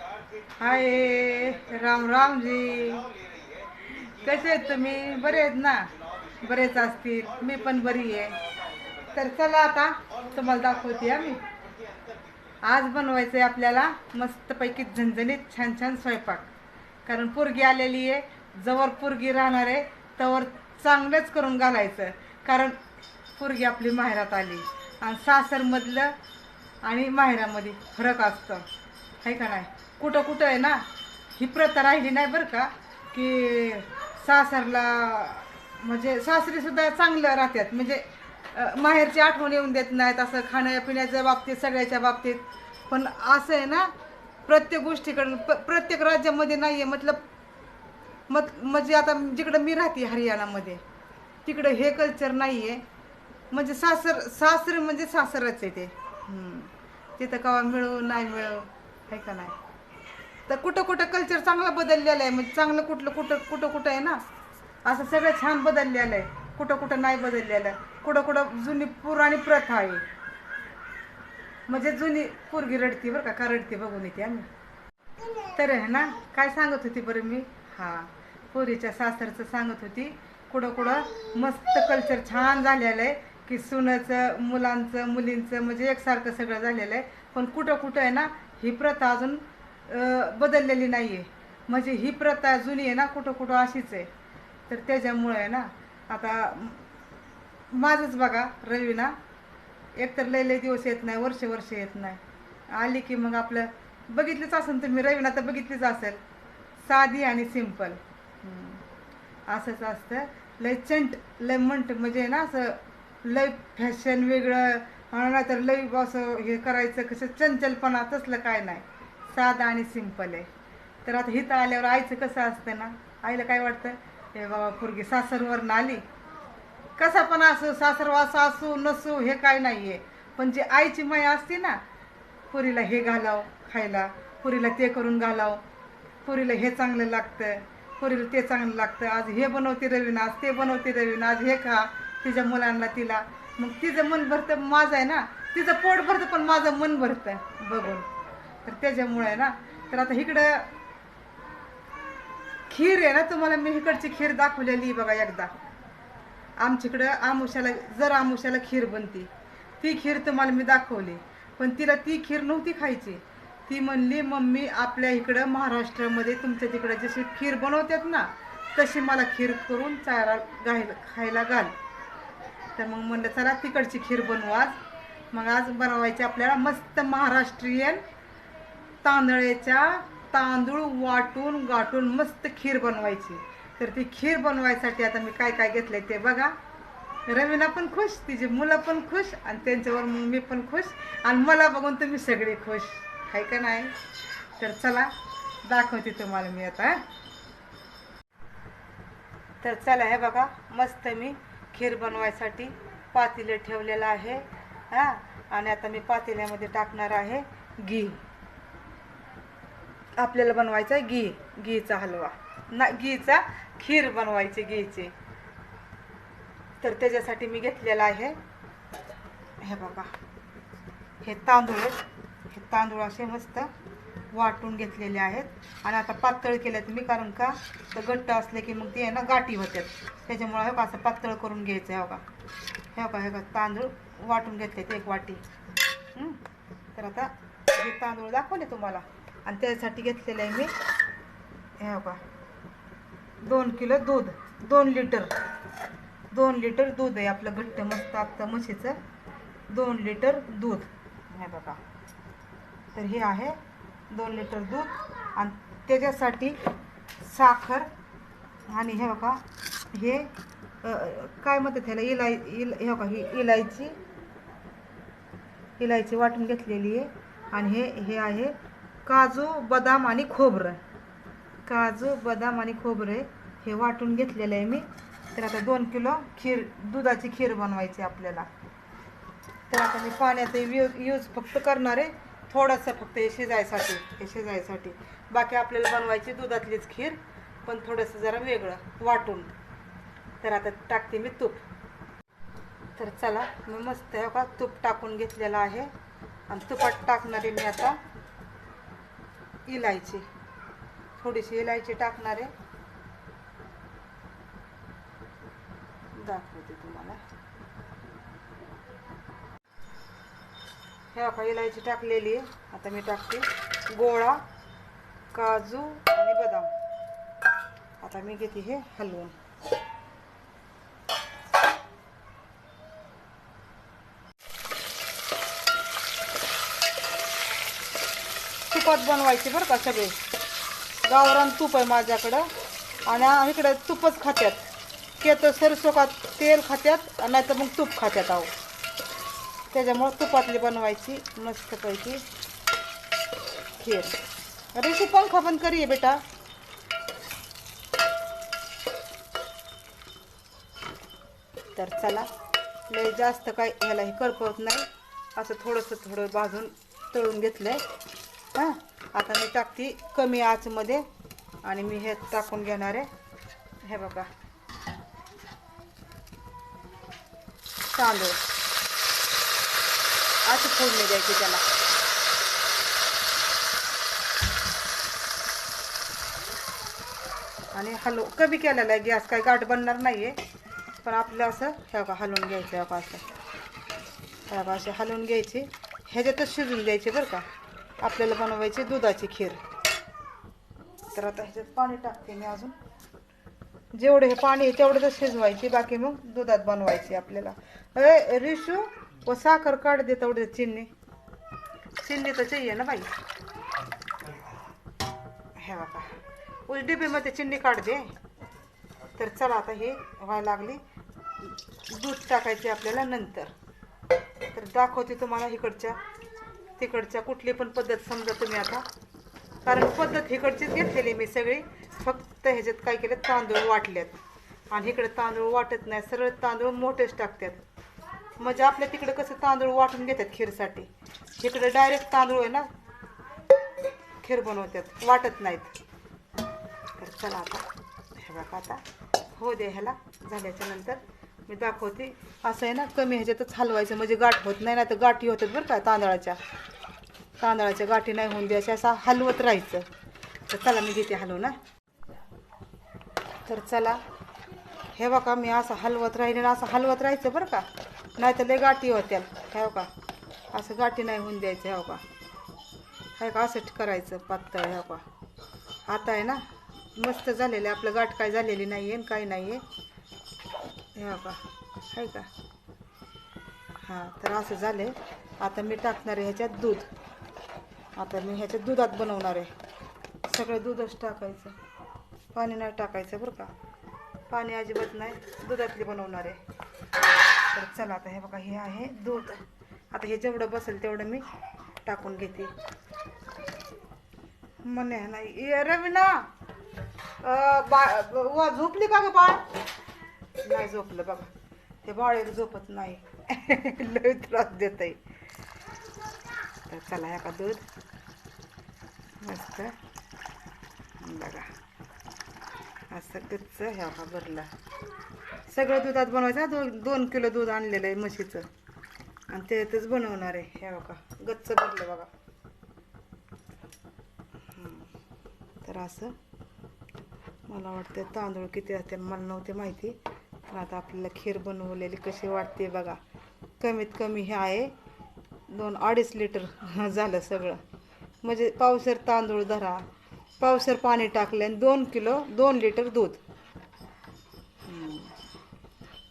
हाय राम राम जी. कसे आहेत तुम्ही? बरे आहेत ना? बरेच असतील. मी पण बरी आहे. तर चला आता तुम्हाला दाखवते आम्ही. आज बनवायचं आहे आपल्याला मस्तपैकी झणझणीत छान छान स्वयंपाक. कारण पोरगी आलेली आहे. जवळ पोरगी राहणार आहे. तवर चांगलंच करून घालायचं. कारण पोरगी आपली माहेरात आली. आणि सासरमधलं आणि माहेरामध्ये फरक असतं. आहे का नाही? कुठं कुठं आहे ना ही प्रथा राहिली नाही बरं का की सासरला म्हणजे सासरीसुद्धा चांगलं राहतात. म्हणजे माहेरची आठवण येऊन देत नाहीत असं खाण्यापिण्याच्या बाबतीत सगळ्याच्या बाबतीत. पण असं आहे ना प्रत्येक गोष्टीकडं प- प्रत्येक राज्यामध्ये नाही आहे मतलब मत म्हणजे आता जिकडं मी राहते हरियाणामध्ये तिकडं हे कल्चर नाही आहे म्हणजे सासर सासर म्हणजे सासरच आहे ते. तिथं कवा मिळू नाही मिळू आहे का नाही? तर कुठं कुठं कल्चर चांगलं बदललेलं आहे. म्हणजे चांगलं कुठलं कुठं कुठं कुठं आहे ना असं सगळं छान बदललेलं आहे. कुठं कुठं नाही बदललेलं कुठं कुठं जुनी पुराणी प्रथा आहे. म्हणजे जुनी पोरगी रडती बरं का का रडते बघून येते आम्ही. तर आहे ना काय सांगत होती बरं मी? हा पोरीच्या सासरचं सांगत होती कुठं कुठं मस्त कल्चर छान झालेलं आहे. की सुनाचं मुलांचं मुलींचं म्हणजे एकसारखं सगळं झालेलं आहे. पण कुठं कुठं आहे ना ही प्रथा अजून बदललेली नाही आहे म्हणजे ही प्रथा जुनी आहे ना कुठं कुठं अशीच आहे. तर त्याच्यामुळे आहे ना आता माझंच बघा रवीना एकतर लय लय दिवस येत नाही वर्ष वर्ष येत नाही. आली की मग आपलं बघितलीच असेल तुम्ही रवीना तर बघितलीच असेल. साधी आणि सिंपल. असंच असतं. लय चंट लय मंट म्हणजे ना असं लय फॅशन वेगळं नाही तर लय असं हे करायचं कसं चंचलपणा तसलं काय नाही. साधं आणि सिंपल आहे. तर आता हिथं आल्यावर आईचं कसं असतं ना? आईला काय वाटतं? हे बाबा पोरगी सासरवर आली कसा पण असो सासरवास असू नसू हे काय नाही आहे पण जी आईची माया असते ना पुरीला हे घालाव खायला पुरीला ते करून घालाव पुरीला हे चांगलं लागतं पुरीला ते चांगलं लागतं. आज हे बनवते रवीना आज ते बनवते रवीना आज हे खा तिच्या मुलांना तिला. मग तिचं मन भरतं माझं आहे ना? तिचं पोट भरतं पण माझं मन भरतं. बघून. तर त्याच्यामुळे आहे ना तर आता इकडं खीर आहे ना तुम्हाला मी इकडची खीर दाखवलेली बघा एकदा. आमच्याकडं आमुशाला जर आमुशाला खीर बनती ती खीर तुम्हाला मी दाखवली. पण तिला ती खीर नव्हती खायची. ती म्हणली मम्मी आपल्या इकडं महाराष्ट्रामध्ये तुमच्या तिकडं जशी खीर बनवतात ना तशी मला खीर करून चारा घायला खायला घाल. तर मग म्हणलं चला तिकडची खीर बनवू आज. मग आज बनवायची आपल्याला मस्त महाराष्ट्रीयन तांदळाच्या तांदूळ वाटून गाठून मस्त खीर बनवायची. तर ती खीर बनवायसाठी आता मी काय काय घेतलंय ते बघा. रवीना पण खुश तिची मुलं पण खुश आणि त्यांच्यावर मग मी पण खुश आणि मला बघून तुम्ही सगळे खुश. आहे का नाही? तर चला दाखवते तुम्हाला मी आता. तर चला हे बघा मस्त मी खीर बनवायसाठी पातेलं ठेवलेलं आहे. हां आणि आता मी पातेल्यामध्ये टाकणार आहे घी. आपल्याला बनवायचा आहे घी घीचा हलवा. ना घीचा खीर बनवायची घीची. तर त्याच्यासाठी मी घेतलेला आहे हे बघा. हे तांदूळ हे तांदूळ असे मस्त वाटून घेतलेले आहेत. आणि आता पातळ केलेत मी कारण का? तर घट्ट असले की मग ते आहे ना गाठी होतात. त्याच्यामुळं हे का असं पातळ करून घ्यायचं आहे बघा. हे बघा हे का तांदूळ वाटून घेतलेत एक वाटी. तर आता हे तांदूळ दाखवले तुम्हाला. आणि त्यासाठी घेतलेलं आहे मी हे बघा. दोन किलो दूध दोन लिटर. दोन लिटर दूध आहे आपलं घट्ट मस्त आत्ता म्हशीचं. दोन लिटर दूध. हे बघा. तर हे आहे दोन लिटर दूध आणि त्याच्यासाठी साखर आणि हे बघा हे काय म्हणतात त्याला इलाय इल हे बघा ही इलायची इलायची वाटून घेतलेली आहे. आणि हे हे आहे काजू बदाम आणि खोबरं. काजू बदाम आणि खोबरे हे वाटून घेतलेलं आहे मी. तर आता दोन किलो खीर दुधाची खीर बनवायची आपल्याला. तर आता मी पाण्याचा यूज यूज फक्त करणार आहे. थोडंसं फक्त हे शिजायसाठी हे शिजायसाठी. बाकी आपल्याला बनवायची दुधातलीच खीर पण थोडंसं जरा वेगळं वाटून. तर आता टाकते मी तूप. तर चला मी मस्त का तूप टाकून घेतलेलं आहे. आणि तुपात टाकणारे मी आता. इलायची. थोडीशी इलायची टाकणार आहे. दाखवते तुम्हाला. हे बघा इलायची टाकलेली आहे. आता मी टाकते. गोळा काजू आणि बदाम. आता मी घेते हे हलवून. तुपात बनवायचे बरं का सगळे. गावरान तूप आहे माझ्याकडं. आणि इकडे तूपच खात्यात. के तर सरसो का तेल खात्यात नाही तर मग तूप खात्यात आहो. त्याच्यामुळं तुपातली बनवायची मस्तपैकी. खीर. ऋषी पंखा पण करीये बेटा. तर चला लय जास्त काय ह्याला हे करपवत नाही. असं थोडंसं थोडं भाजून तळून घेतलं आहे हां आता मी टाकते कमी आचमध्ये आणि मी हे टाकून घेणार आहे. हे बघा. तांदूळ अशी फोडणी द्यायची त्याला. आणि हलव. कमी केलेला आहे गॅस काही गाठ बनणार नाही आहे पण आपलं असं हे बघा हलवून घ्यायचं हे असं. हे बघा असे हलवून घ्यायची. ह्याच्यातच शिजून द्यायचे बरं का. आपल्याला बनवायची दुधाची खीर. तर आता ह्याच्यात पाणी टाकते मी अजून. जेवढे हे पाणी आहे तेवढं शिजवायची बाकी मग दुधात बनवायची आपल्याला. अरे रिशू व साखर काढ दे तेवढे चिन्नी चिन्नी तर चाहिए ना बाई? हे बाबा उस डिबीमध्ये चिन्नी काढ दे. तर चला आता हे व्हायला लागली. दूध टाकायचे आपल्याला नंतर. तर दाखवते तुम्हाला इकडच्या. तिकडच्या कुठली पण पद्धत समजा तुम्ही आता कारण पद्धत इकडचीच घेतलेली मी सगळी. फक्त ह्याच्यात काय केलं तांदूळ वाटल्यात. आणि इकडे तांदूळ वाटत नाही सरळ तांदूळ मोठेच टाकतात. म्हणजे आपल्या तिकडे कसं तांदूळ वाटून घेतात खीरसाठी. इकडे डायरेक्ट तांदूळ आहे ना खीर बनवतात वाटत नाहीत. तर चला आता हे बघा आता. हो दे ह्याला झाल्याच्यानंतर. मी दाखवते. असं आहे ना कमी ह्याच्यातच हलवायचं. म्हणजे गाठ होत नाही ना तर गाठी होतात बरं का तांदळाच्या. तांदळाच्या गाठी नाही होऊन द्यायच्या असं हलवत राहायचं. तर चला मी घेते हलवू ना तर चला हे बघा मी असं हलवत राहिले ना असं हलवत राहायचं बरं का. नाही तर लय गाठी होत्या. हे का असं गाठी नाही होऊन द्यायचं हे का हे का असं करायचं पातळ हे का आता आहे ना मस्त झालेलं आहे. आपलं गाठ काय झालेली नाही आहे काही नाही आहे हे का आहे का? हां तर असं झालं. आहे आता मी टाकणार आहे ह्याच्यात दूध. आता मी ह्याच्यात दुधात बनवणार आहे. सगळं दूधच टाकायचं. पाणी नाही टाकायचं बरं का? पाणी अजिबात नाही. दुधातली बनवणार आहे. तर चला आता हे बघा हे आहे दूध. आता हे जेवढं बसेल तेवढं मी टाकून घेते. म्हणे नाही रवीना! बा झोपली का गं बाळ? नाही झोपलं बघा. ते बाळ झोपत नाही. लय त्रास देत आहे तर चला ह्या का दूध. मस्त. बघा. असं गच्च ह्या का भरला. सगळं दुधात बनवायचं हा. दोन दोन किलो दूध आणलेलं आहे म्हशीचं. आणि त्यातच बनवणार आहे. ह्या बघा. गच्च भरलं बघा. तर असं. मला वाटतं तांदूळ किती असते मला नव्हते माहिती. पण आता आपल्याला खीर बनवलेली कशी वाटते बघा. कमीत कमी हे आहे दोन अडीच लिटर झालं सगळं. म्हणजे पावसर तांदूळ धरा पावसर पाणी टाकले आणि दोन किलो दोन लिटर दूध.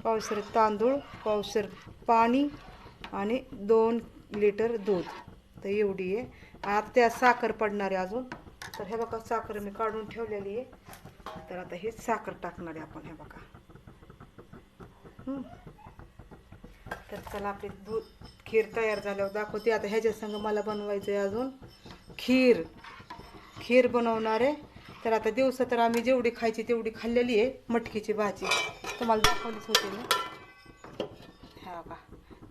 पावसर तांदूळ पावसर पाणी आणि दोन लिटर दूध. तर एवढी आहे. आता त्यात साखर पडणार आहे अजून. तर हे बघा साखर मी काढून ठेवलेली आहे. तर आता हे साखर टाकणार आहे आपण हे बघा. तर चला आपली दूध खीर तयार झाल्यावर दाखवते. आता ह्याच्या संग मला बनवायचं आहे अजून खीर. खीर बनवणार आहे. तर आता दिवसा तर आम्ही जेवढी खायची तेवढी खाल्लेली आहे मटकीची भाजी. तुम्हाला दाखवलीच होती ना? हा का?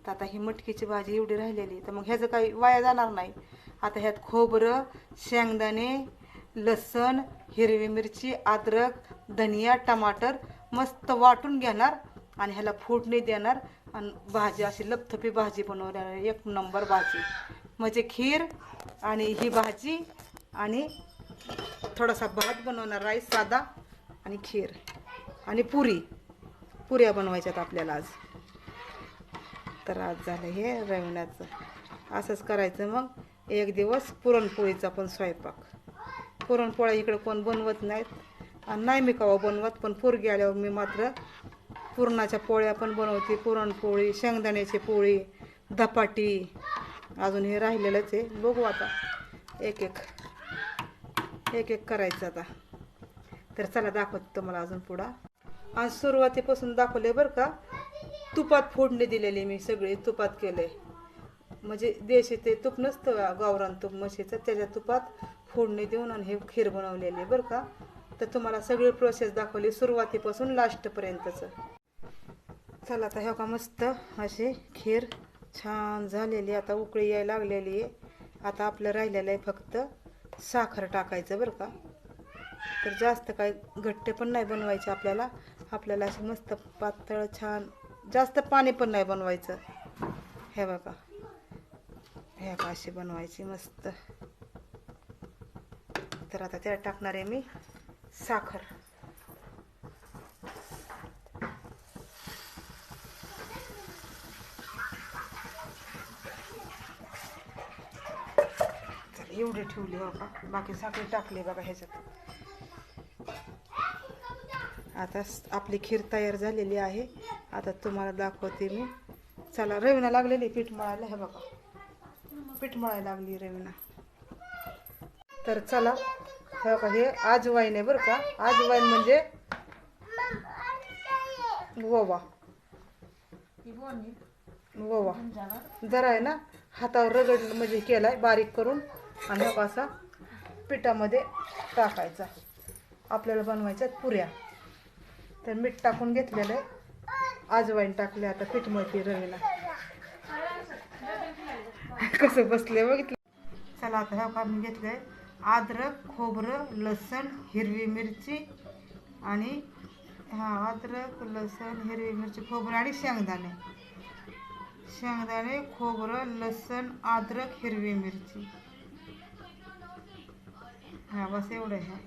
तर आता ही मटकीची भाजी एवढी राहिलेली तर मग ह्याचं काही वाया जाणार नाही. आता ह्यात खोबरं शेंगदाणे लसण हिरवी मिरची अद्रक धनिया टमाटर मस्त वाटून घेणार. आणि ह्याला फोडणी देणार. आणि भाजी अशी लपथपी भाजी बनवणार एक नंबर भाजी. म्हणजे खीर आणि ही भाजी आणि थोडासा भात बनवणार राईस साधा आणि खीर. आणि पुरी. पुऱ्या बनवायच्यात आपल्याला आज. तर आज झालं हे रविण्याचं असंच करायचं मग. एक दिवस पुरणपोळीचा पण स्वयंपाक. पुरणपोळ्या इकडे कोण बनवत नाहीत. आणि नाही मी कवा बनवत पण पोरगी आल्यावर मी मात्र पुरणाच्या पोळ्या पण बनवते. पुरणपोळी शेंगदाण्याची पोळी धपाटी अजून हे राहिलेलंच आहे. बघू आता. एक एक. एक एक करायचं आता. तर चला दाखवते तुम्हाला अजून पुढं. आणि सुरुवातीपासून दाखवले बरं का. तुपात फोडणी दिलेली मी सगळी तुपात केले म्हणजे देशी ते तूप नसतं गावरान तूप म्हशीचं त्याच्या तुपात फोडणी देऊन आणि हे खीर बनवलेली आहे बरं का. तर तुम्हाला सगळी प्रोसेस दाखवली सुरुवातीपासून लास्टपर्यंतचं चला आता ह्या का मस्त अशी खीर छान झालेली आता उकळी यायला लागलेली आहे. आता आपलं राहिलेलं आहे फक्त साखर टाकायचं बरं का. तर जास्त काय घट्ट पण नाही बनवायचे आपल्याला. आपल्याला अशी मस्त पातळ छान जास्त पाणी पण नाही बनवायचं. हे बघा. ह्या का अशी बनवायची मस्त. तर आता त्यात टाकणार आहे मी साखर तर एवढी ठेवली हो का बाकी साखर टाकली बघा ह्याच्यात. आता आपली खीर तयार झालेली आहे. आता तुम्हाला दाखवते मी. चला रवीना लागलेली पीठ मळायला. हे बघा. पीठ मळायला लागली रवीना. तर चला हे बघा हे आजवाईन आहे बरं का? आजवाईन म्हणजे ववा. ववा. जरा आहे ना हातावर रगड म्हणजे केलाय बारीक करून. आणि हा असा पिठामध्ये टाकायचा. आपल्याला बनवायच्या पुऱ्या. तर मीठ टाकून घेतलेलं आहे. आजवाईन टाकले आता पीठ मळते रवीला. कसं बसले बघितलं? चला आता ह्या काढून आहे अद्रक खोबरं लसण हिरवी मिरची आणि हा अद्रक लसण हिरवी मिरची खोबरं आणि शेंगदाणे. शेंगदाणे खोबरं लसण अद्रक हिरवी मिरची. हां बस एवढं आहे.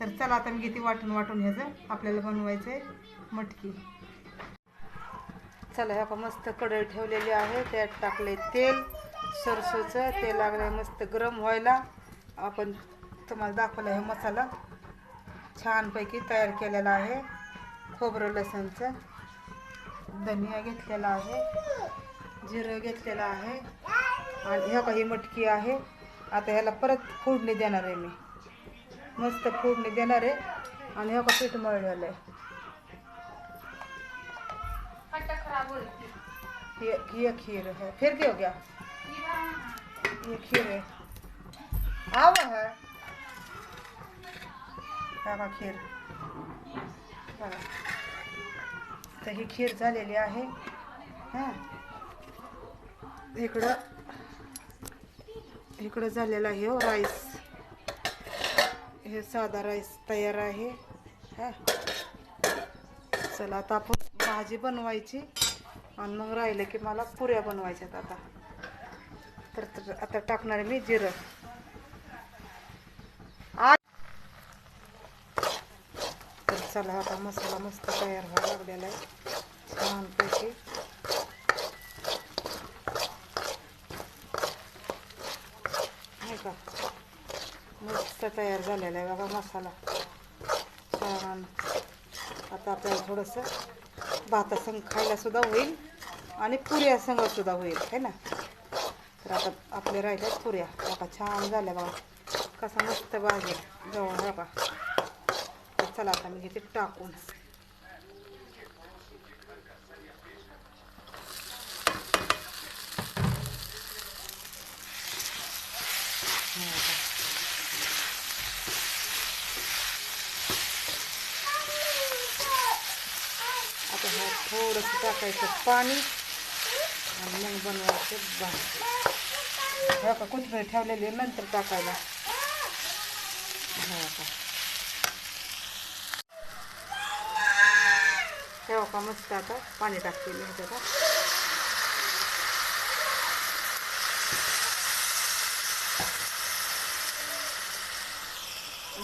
तर चला आता मी किती वाटून वाटून ह्याचं. आपल्याला बनवायचं आहे मटकी. चला ह्या का मस्त कढई ठेवलेली आहे. त्यात टाकले तेल सरसोचं. तेल लागलं मस्त गरम व्हायला. आपण तुम्हाला दाखवलं आहे मसाला. छानपैकी तयार केलेला आहे. खोबरं लसणचं. धनिया घेतलेला आहे. जिरं घेतलेलं आहे. आणि ह्या काही मटकी आहे. आता ह्याला परत फोडणी देणार आहे मी. मस्त फोडणी देणार आहे. आणि का पीठ मळलेलं आहे. ये ये खीर है फिर क्या हो गया ये खीर है आवा है बघा खीर. तर ही खीर झालेली आहे. हां. इकडं इकडं झालेलं आहे हो राईस. हे साधा राईस तयार आहे. हा. चला आता आपण भाजी बनवायची आणि मग राहिलं की मला पुऱ्या बनवायच्यात आता. तर तर आता टाकणार मी जिरं. आ तर चला आता मसाला मस्त तयार व्हायला लागलेला आहे. छानपैकी नाही का मस्त तयार झालेला आहे बघा मसाला. छान. आता आपल्याला थोडंसं भातासंग खायलासुद्धा होईल आणि पुऱ्या संगसुद्धा होईल है ना? तर आता आपल्या राहिल्यात पुऱ्या. बघा छान झाल्या बघा. कसा मस्त भाजी जवळ बघा. तर चला आता मी घेते टाकून हे बघा. आता ह्यात थोडंसं टाकायचं पाणी आणि मग बनवायचं भाजी हो का? कोथिंबीर ठेवलेली आहे, नंतर टाकायला. हो का? ठेवा का मस्त आता? पाणी टाकलेलं ह्याच्यात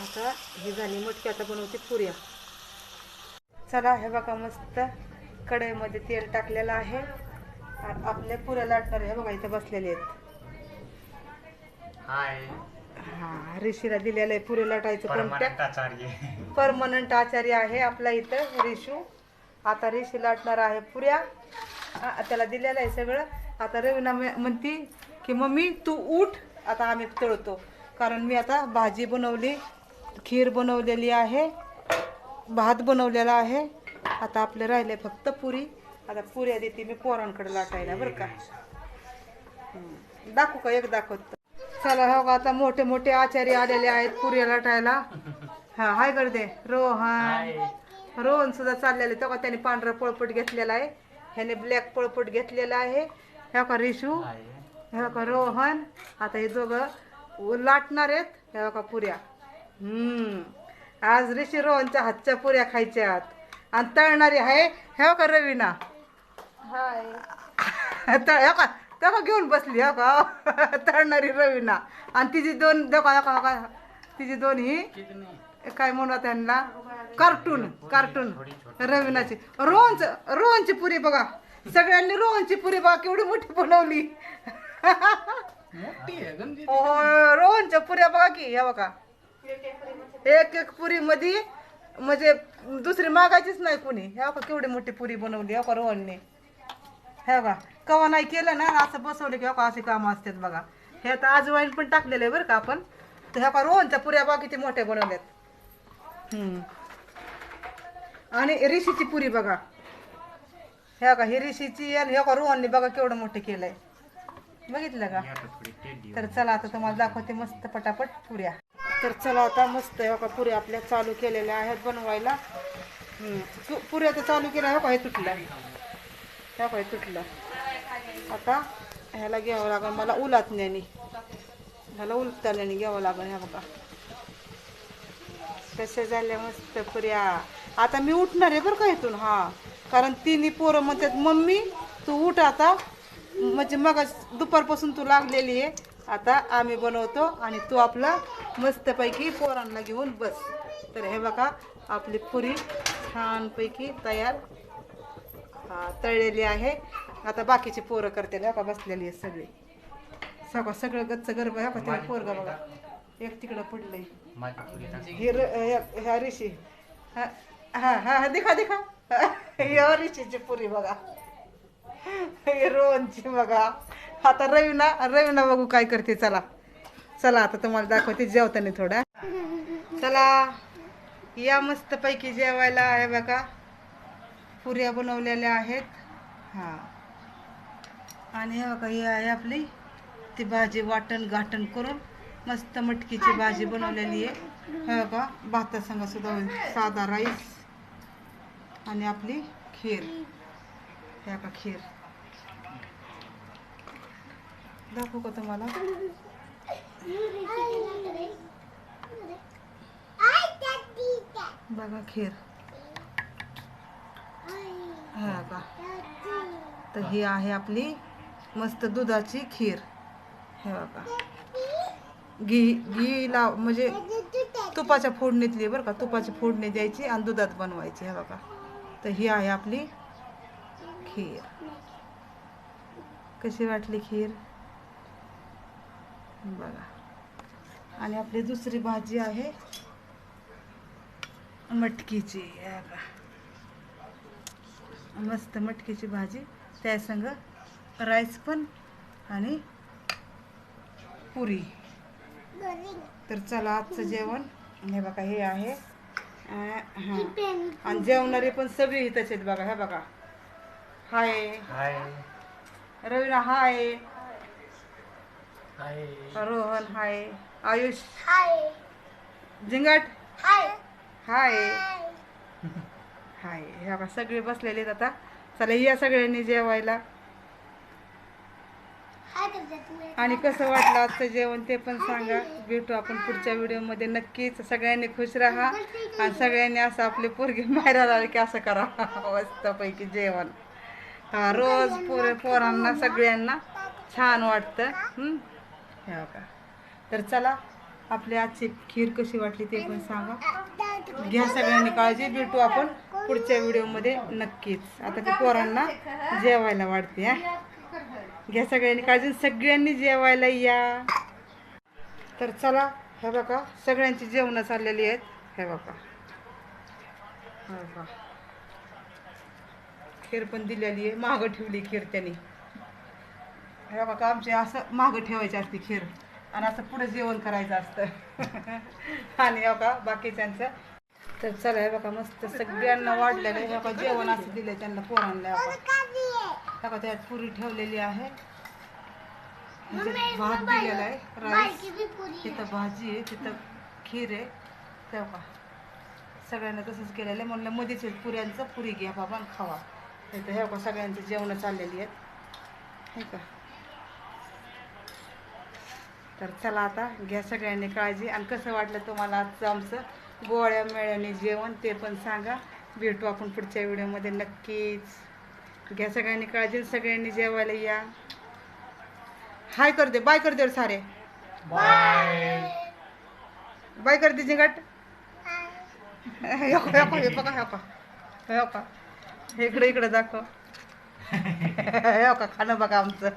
आता ही झाली मटकी आता बनवते पुऱ्या. चला हे बघा मस्त. कढईमध्ये तेल टाकलेलं आहे. आणि आपल्या पुऱ्या लाटणार हे बघा इथं बसलेले आहेत. हाय. हा ऋषीला दिलेलं आहे पुरे लाटायचं परमानंट आचार्य. परमनंट आचार्य आहे आपला इथं रिशू आता ऋषी लाटणार आहे पुऱ्या. त्याला दिलेलं आहे सगळं. आता रवीना म- म्हणती की मम्मी तू उठ. आता आम्ही तळतो. कारण मी आता भाजी बनवली खीर बनवलेली आहे भात बनवलेला आहे. आता आपले राहिले फक्त पुरी. आता पुऱ्या देते मी पोरांकडे लाटायला बरं का. दाखवू का? एक दाखवत. चला हो का आता मोठे मोठे आचार्य आलेले आहेत पुऱ्या लाटायला. हा हाय करते रोहन. रोहन सुद्धा चाललेले तो का त्याने पांढरा पळपट घेतलेला आहे? ह्याने ब्लॅक पळपट घेतलेला आहे. ह्या का रिशू. ह्या. का रोहन. आता हे दोघं लाटणार आहेत. ह्या का पुऱ्या. हम्म. आज ऋषी रोहनच्या हातच्या पुऱ्या खायच्यात. आणि तळणारी आहे ह्या का रवीना तळ ह्या का का घेऊन बसली ह्या का तळणारी रवीना आणि तिची दोन देखा का तिची दोन ही काय म्हणू त्यांना कार्टून कार्टून रवीनाची रोहनच रोहनची पुरी बघा सगळ्यांनी रोहनची पुरी बघा केवढी मोठी बनवली रोहनच्या पुऱ्या बघा की ह्या बघा एक एक पुरी मध्ये म्हणजे दुसरी मागायचीच नाही कुणी. ह्या का केवढी मोठी पुरी बनवली ह्या का रोहनने. ह्या का कवा नाही केलं ना असं बसवलं की ह्या का असे कामं असतात बघा. हे आता आजवाईन पण टाकलेलं आहे बरं का आपण. तर ह्या का रोहनच्या पुऱ्या बघा किती मोठ्या बनवल्यात. आणि ऋषीची पुरी बघा. ह्या का ही ऋषीची आणि ह्या का रोहनने बघा केवढं मोठं केलंय. बघितलं का? तर चला आता तुम्हाला दाखवते मस्त पटापट पुऱ्या. तर चला आता मस्त ह्या का पुऱ्या आपल्या चालू केलेल्या आहेत बनवायला. पुऱ्या तर चालू केल्या हो का हे तुटलं. ह्या का तुटल्या तुटलं. आता ह्याला घ्यावं लागेल मला उलातण्याने. ह्याला उलताल्याने घ्यावं लागेल ह्या बघा. तसे झाल्या मस्त पुऱ्या. आता मी उठणार आहे बरं का इथून हा. कारण तिन्ही पोरं म्हणतात मम्मी तू उठ आता. म्हणजे मग दुपारपासून तू लागलेली आहे. आता आम्ही बनवतो आणि तू आपला मस्तपैकी पोरांना घेऊन बस. तर हे बघा आपली पुरी छानपैकी तयार हा तळलेली आहे. आता बाकीची पोरं करतील हो का बसलेली आहे सगळी. सगळं सगळं गच्च गरब आहे का तेव्हा पोरगा बघा. एक तिकडं पडलंय हे ह्या- ऋषी. हा हा हा दिखा दिखा. ह्या ऋषीची पुरी बघा. हे रोहनची बघा. आता रवीना रवीना बघू काय करते चला. चला आता तुम्हाला दाखवते जेवताना थोडा. चला या मस्त पैकी जेवायला आहे बघा. पुऱ्या बनवलेल्या आहेत. हा. आणि हे बघा ही आहे आपली ती भाजी वाटण घाटण करून मस्त मटकीची भाजी बनवलेली आहे. हे बघा भातासंग सुद्धा साधा राईस आणि आपली खीर. हे बघा खीर. दाखवू का तुम्हाला? बघा खीर. हा का? तर ही आहे आपली मस्त दुधाची खीर. हे बघा. घी घी लाव म्हणजे तुपाच्या फोडणीतली बरं का? तुपाची फोडणी द्यायची आणि दुधात बनवायची हे बघा. तर ही आहे आपली खीर. कशी वाटली खीर? बघा. आणि आपली दुसरी भाजी आहे मटकीची. बघा. मस्त मटकीची भाजी. त्या संग राईस पण आणि पुरी. तर चला आजचं जेवण. हे बघा हे आहे. हां. आणि जेवणारे पण सगळे आहेत बघा हे बघा. हाय. हाय. रवीना हाय. रोहन हाय. आयुष. झिंगट हाय. हाय. हे बघा सगळे बसलेले आहेत आता. चला या सगळ्यांनी जेवायला. आणि कसं वाटलं आजचं जेवण ते पण सांगा. भेटू आपण पुढच्या व्हिडिओमध्ये. नक्कीच सगळ्यांनी खुश राहा. आणि सगळ्यांनी असं आपले पोरगी माहेरा आले की असं करा. मस्तपैकी जेवण. हा रोज पोरे पोरांना सगळ्यांना छान वाटतं. हे बघा. तर चला आपली आजची खीर कशी वाटली ते पण सांगा. घ्या सगळ्यांनी काळजी भेटू आपण पुढच्या व्हिडिओमध्ये नक्कीच. आता ते पोरांना जेवायला वाढते हा. घ्या सगळ्यांनी काळजी सगळ्यांनी जेवायला या. तर चला हे बघा सगळ्यांची जेवणं चाललेली आहेत. हे बघा. हे बघा. खीर पण दिलेली आहे. मागं ठेवली खीर त्यांनी. हे बघा आमचे असं मागं ठेवायची असते खीर. आणि असं पुढे जेवण करायचं असतं. आणि हे बघा बाकीच्यांचं. तर चला हे बघा मस्त सगळ्यांना वाढलेलं आहे. हे बघा जेवण असं दिलं त्यांना पोरांना. बघा. त्यात पुरी ठेवलेली आहे. म्हणजे भात दिलेला आहे राईस. तिथं भाजी आहे तिथं खीर आहे. ते बघा. सगळ्यांना तसंच केलेलं आहे. म्हणलं मध्येच पुऱ्यांचं पुरी घ्या बाबा आणि खावा. तर हे बघा सगळ्यांची जेवणं चाललेली आहेत हे का तर चला आता घ्या सगळ्यांनी काळजी. आणि कसं वाटलं तुम्हाला आजचं आमचं गोळ्या मेळ्याने जेवण ते पण सांगा. भेटू आपण पुढच्या व्हिडिओमध्ये नक्कीच. घ्या सगळ्यांनी काळजी आणि सगळ्यांनी जेवायला या. हाय कर दे बाय कर दे रे सारे. बाय कर दे जिंगाट. हे बघा हे बघा हे बघा हे इकडं हे इकडे इकडे दाखव. हे बघा खाणं बघा आमचं.